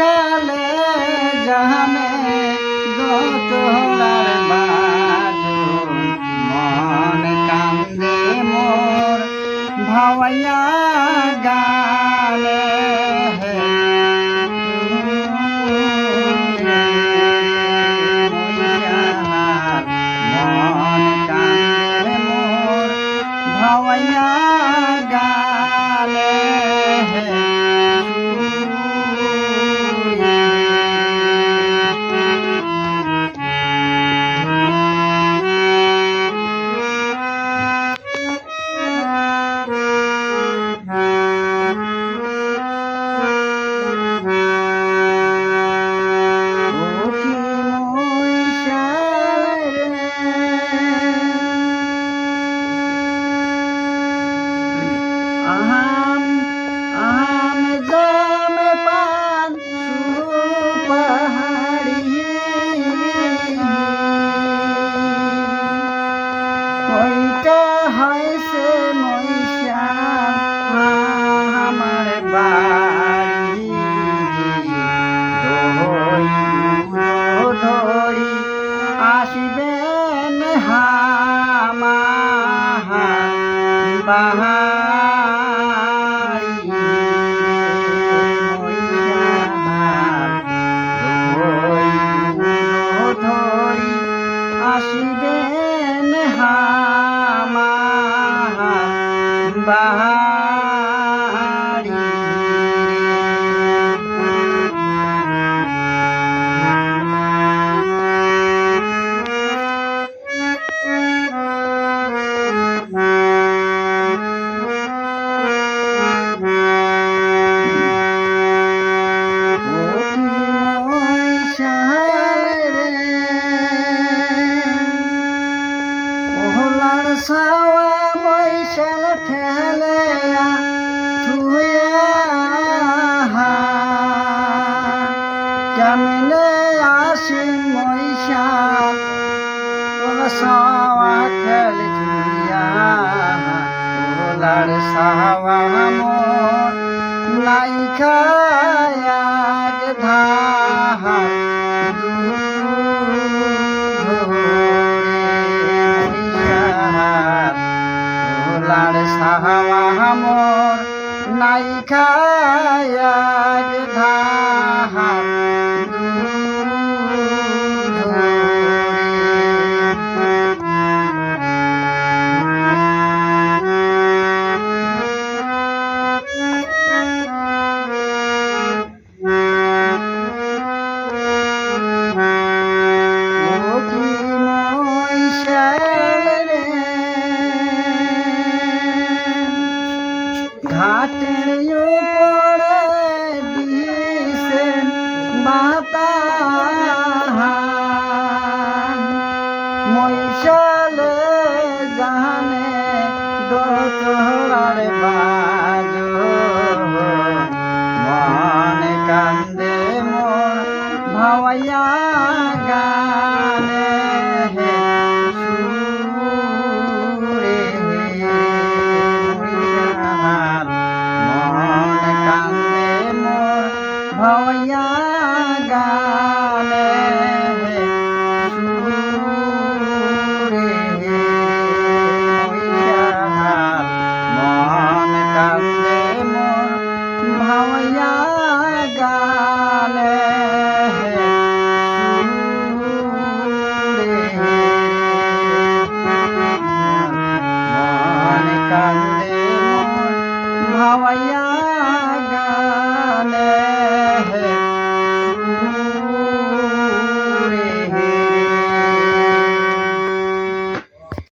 চলে জাহানে দোতলার মন কান্দে মোর ভাওয়াইয়া গানে মন কান্দে মোর ভাওয়াইয়া বাহারি ধরি আসিবেন হামা বাহারি সাওয়া খেলে থুয়া ওলার সাওয়া মোর নাই খায়াক ধার লার সাহাওয়া মোর কান্দে মোর ভাওয়াইয়া গানে